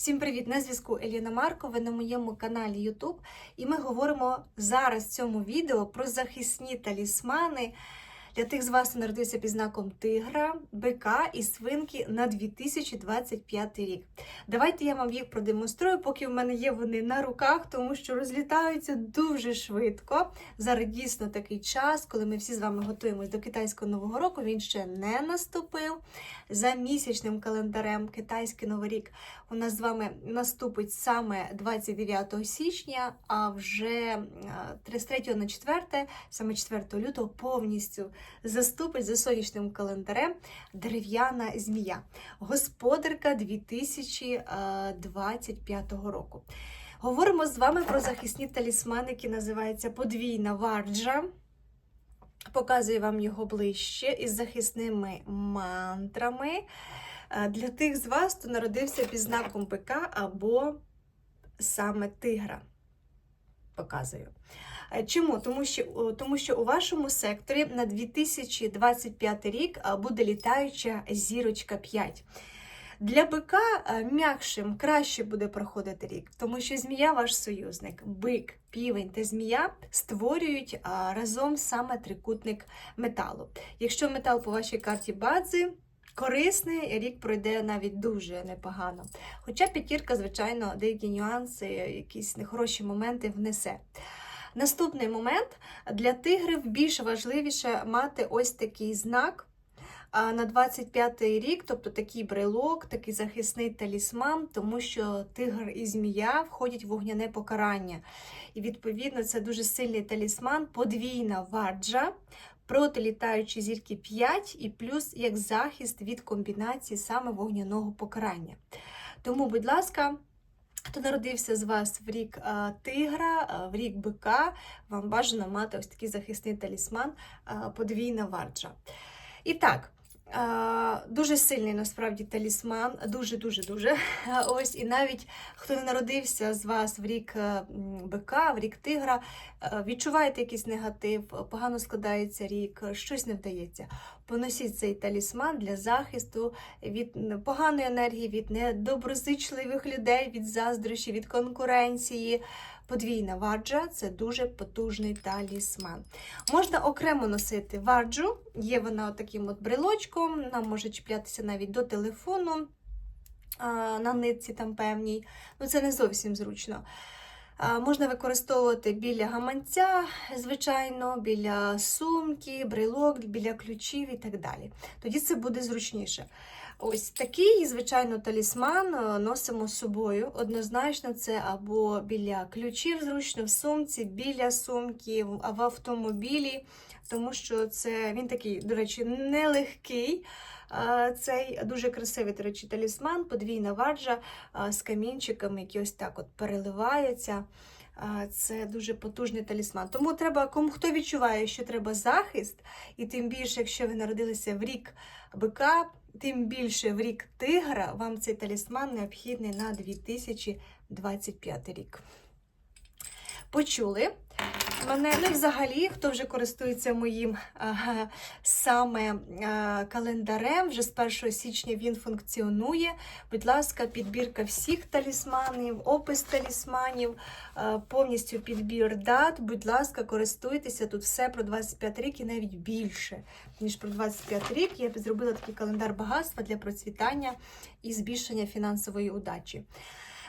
Всім привіт! На зв'язку Еліна Марко. Ви на моєму каналі YouTube. І ми говоримо зараз в цьому відео про захисні талісмани для тих з вас, хто народився під знаком тигра, бика і свинки на 2025 рік. Давайте я вам їх продемонструю, поки в мене є вони на руках, тому що розлітаються дуже швидко. Зараз дійсно такий час, коли ми всі з вами готуємось до китайського нового року. Він ще не наступив. За місячним календарем китайський новий рік у нас з вами наступить саме 29 січня, а вже е, з 3 на 4, саме 4 лютого, повністю заступить за сонячним календарем дерев'яна змія, господарка 2025 року. Говоримо з вами про захисні талісмани, які називаються подвійна варджа. Показую вам його ближче із захисними мантрами. Е, Для тих з вас, хто народився під знаком ПК або саме тигра. Показую. Е, Чому? Тому що, тому що у вашому секторі на 2025 рік е, буде літаюча зірочка 5. Для бика е, м'якшим краще буде проходити рік, тому що змія ваш союзник, бик, півень та змія створюють разом саме трикутник металу. Якщо метал по вашій карті бази корисний, рік пройде навіть дуже непогано. Хоча п'ятірка, звичайно, деякі нюанси, якісь нехороші моменти внесе. Наступний момент для тигрів більш важливіше мати ось такий знак. На 25-й рік, тобто такий брелок, такий захисний талісман, тому що тигр і змія входять в вогняне покарання. І відповідно це дуже сильний талісман, подвійна варджа, проти літаючої зірки 5 і плюс як захист від комбінації саме вогняного покарання. Тому, будь ласка. Хто народився з вас в рік тигра, в рік бика, вам бажано мати ось такий захисний талісман, подвійна варджа. І так, дуже сильний насправді талісман, дуже-дуже дуже. Ось, і навіть хто не народився з вас в рік е, бика, в рік тигра, е, відчуваєте якийсь негатив, погано складається рік, щось не вдається. Поносіть цей талісман для захисту від поганої енергії, від недоброзичливих людей, від заздрощі, від конкуренції. Подвійна варджа це дуже потужний талісман. Можна окремо носити варджу, є вона таким от брелочком, вона може чіплятися навіть до телефону на нитці там певній. Ну це не зовсім зручно. Можна використовувати біля гаманця, звичайно, біля сумки, брелок, біля ключів і так далі. Тоді це буде зручніше. Ось такий, звичайно, талісман е, носимо з собою. Однозначно, це або біля ключів зручно, в сумці, біля сумки, а в автомобілі, тому що це він такий, до речі, нелегкий. Цей дуже красивий, до речі, талісман, подвійна варджа з камінчиками, які ось так от переливаються. Це дуже потужний талісман. Тому треба, кому хто відчуває, що треба захист, і тим більше, якщо ви народилися в рік бика, тим більше в рік тигра, вам цей талісман необхідний на 2025 рік. Почули мене, ну і взагалі, хто вже користується моїм ага, саме а, календарем, вже з 1 січня він функціонує. Будь ласка, підбірка всіх талісманів, опис талісманів, а, повністю підбір дат. Будь ласка, користуйтеся тут все про 25 рік і навіть більше, ніж про 25 рік. Я зробила такий календар багатства для процвітання і збільшення фінансової удачі.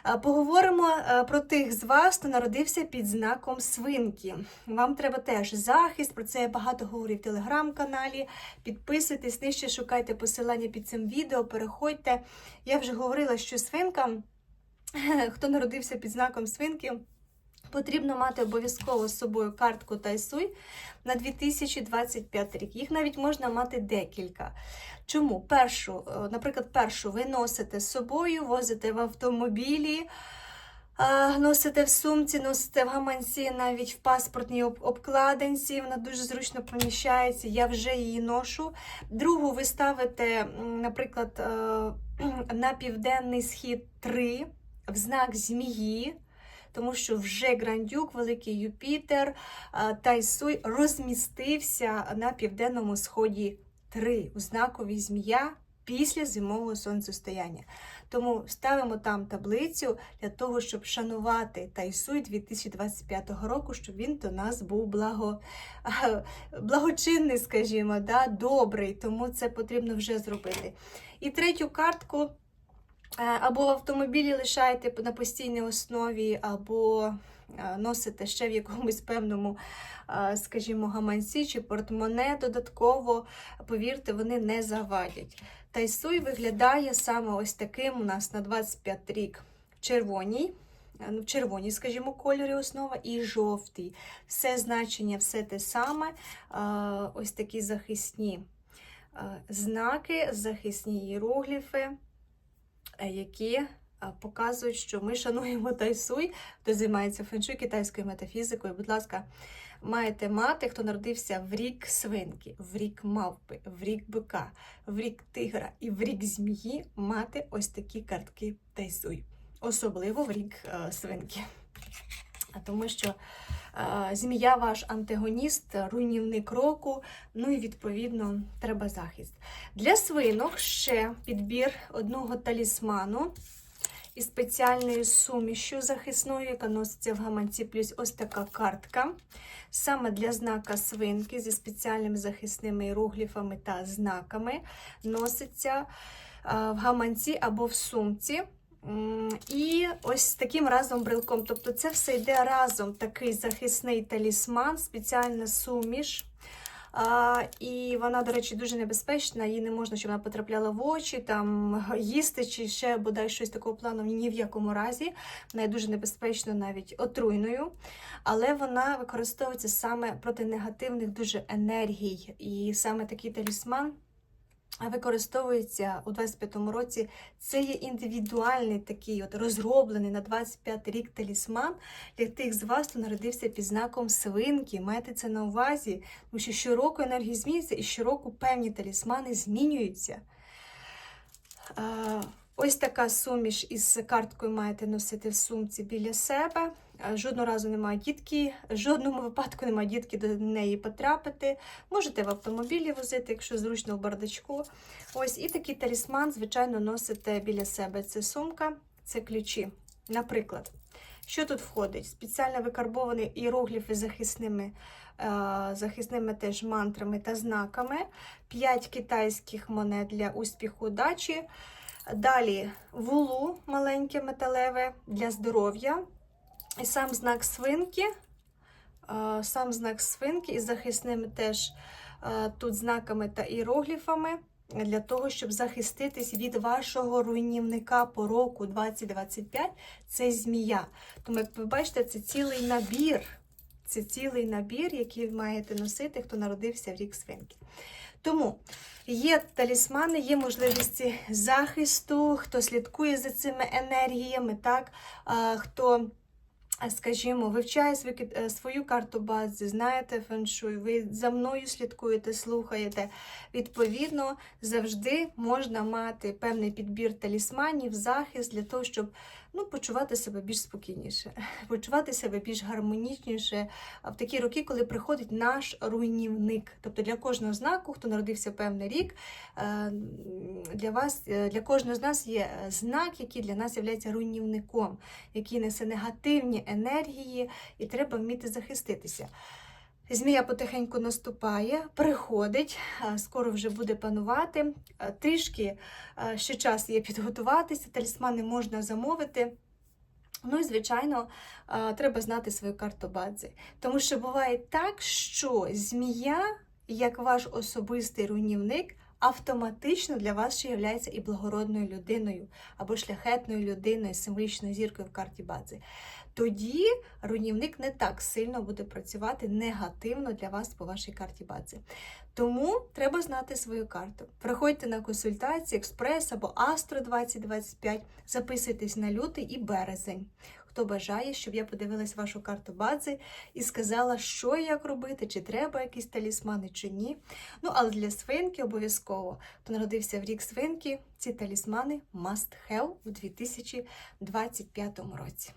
А, Поговоримо е, про тих з вас, хто народився під знаком свинки. Вам треба теж захист. Про це я багато говорю в телеграм-каналі. Підписуйтесь, нижче шукайте посилання під цим відео, переходьте. Я вже говорила, що свинкам, хто народився під знаком свинки, потрібно мати обов'язково з собою картку Тайсуй на 2025 рік. Їх навіть можна мати декілька. Чому? Першу, е, наприклад, першу ви носите з собою, возите в автомобілі, носите в сумці, носите в гаманці, навіть в паспортній обкладинці. Вона дуже зручно поміщається. Я вже її ношу. Другу ви ставите, наприклад, е, на південний схід 3 в знак змії. Тому що вже Грандюк, Великий Юпітер, Тайсуй розмістився на південному сході 3 у знакові змія після зимового сонцестояння. Тому ставимо там таблицю для того, щоб шанувати Тайсуй 2025 року, щоб він до нас був благо, благочинний, скажімо, да, добрий. Тому це потрібно вже зробити. І третю картку. Е, Або в автомобілі лишаєте на постійній основі, або е, носите ще в якомусь певному, е, скажімо, гаманці чи портмоне додатково, повірте, вони не завадять. Тайсуй виглядає саме ось таким у нас на 25 рік в червоній. е, ну, В червоній, скажімо, кольорі основа і жовтий. Все значення, все те саме. Ось такі захисні знаки, захисні іерогліфи які е, показують, що ми шануємо тайсуй, хто займається феншуй китайською метафізикою. Будь ласка, маєте мати, хто народився в рік свинки, в рік мавпи, в рік бика, в рік тигра і в рік змії мати ось такі картки тайсуй. Особливо в рік е, свинки. А Тому що е, змія ваш антагоніст, руйнівник року, ну і відповідно треба захист. Для свинок ще підбір одного талісману із спеціальною сумішю захисною, яка носиться в гаманці, плюс ось така картка. Саме для знака свинки зі спеціальними захисними іерогліфами та знаками носиться е, в гаманці або в сумці. І ось таким разом брелком. Тобто це все йде разом такий захисний талісман, спеціальна суміш. А, і вона, до речі, дуже небезпечна. Її не можна, щоб вона потрапляла в очі, там їсти чи ще бодай щось такого плану ні в якому разі. Вона є дуже небезпечно, навіть отруйною. Але вона використовується саме проти негативних дуже енергій. І саме такий талісман використовується у 25-му році. Це є індивідуальний такий от розроблений на 25 рік талісман для тих з вас, хто народився під знаком свинки. Майте це на увазі, тому що щороку енергії змінюються і щороку певні талісмани змінюються. Ось така суміш із карткою маєте носити в сумці біля себе. Е, Жодного разу немає дітки, в жодному випадку немає дітки до неї потрапити. Можете в автомобілі возити, якщо зручно в бардачку. Ось і такий талісман, звичайно, носите біля себе. Це сумка, це ключі. Наприклад, що тут входить? Спеціально викарбовані іерогліфи захисними, е, захисними теж мантрами та знаками, 5 китайських монет для успіху удачі. Далі вулу маленьке металеве для здоров'я. І сам знак свинки. е, Сам знак свинки із захисними теж е, тут знаками та іерогліфами для того, щоб захиститись від вашого руйнівника по року 2025. Це змія. Тому, як ви бачите, це цілий набір. Це цілий набір, який ви маєте носити, хто народився в рік свинки. Тому є талісмани, є можливості захисту, хто слідкує за цими енергіями, так? Хто, скажімо, вивчає е, свою карту бази, знаєте феншуй, ви за мною слідкуєте, слухаєте. Відповідно, завжди можна мати певний підбір талісманів, захист для того, щоб ну, почувати себе більш спокійніше, почувати себе більш гармонічніше в такі роки, коли приходить наш руйнівник. Тобто для кожного знаку, хто народився певний рік, е, для вас, е, для кожного з нас є е, знак, який для нас є руйнівником, який несе негативні енергії, і треба вміти захиститися. Змія потихеньку наступає, приходить, скоро вже буде панувати. Трішки ще час є підготуватися, талісмани можна замовити. Ну і, звичайно, треба знати свою карту бадзи. Тому що буває так, що змія, як ваш особистий руйнівник, автоматично для вас ще є і благородною людиною або шляхетною людиною, символічною зіркою в карті бадзи. Тоді руйнівник не так сильно буде працювати негативно для вас по вашій карті бадзи. Тому треба знати свою карту. Приходьте на консультації експрес або Астро 2025, записуйтесь на лютий і березень. Хто бажає, щоб я подивилась вашу карту бази і сказала, що і як робити, чи треба якісь талісмани, чи ні. Ну, але для свинки обов'язково, хто народився в рік свинки, ці талісмани must have у 2025 році.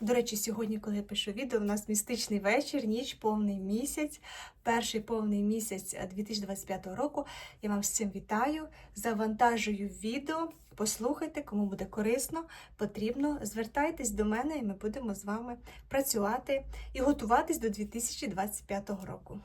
До речі, сьогодні, коли я пишу відео, у нас містичний вечір, ніч, повний місяць, перший повний місяць е, 2025 року. Я вам всім вітаю. Завантажую відео. Послухайте, кому буде корисно, потрібно. Звертайтесь до мене, і ми будемо з вами працювати і готуватись до 2025 року.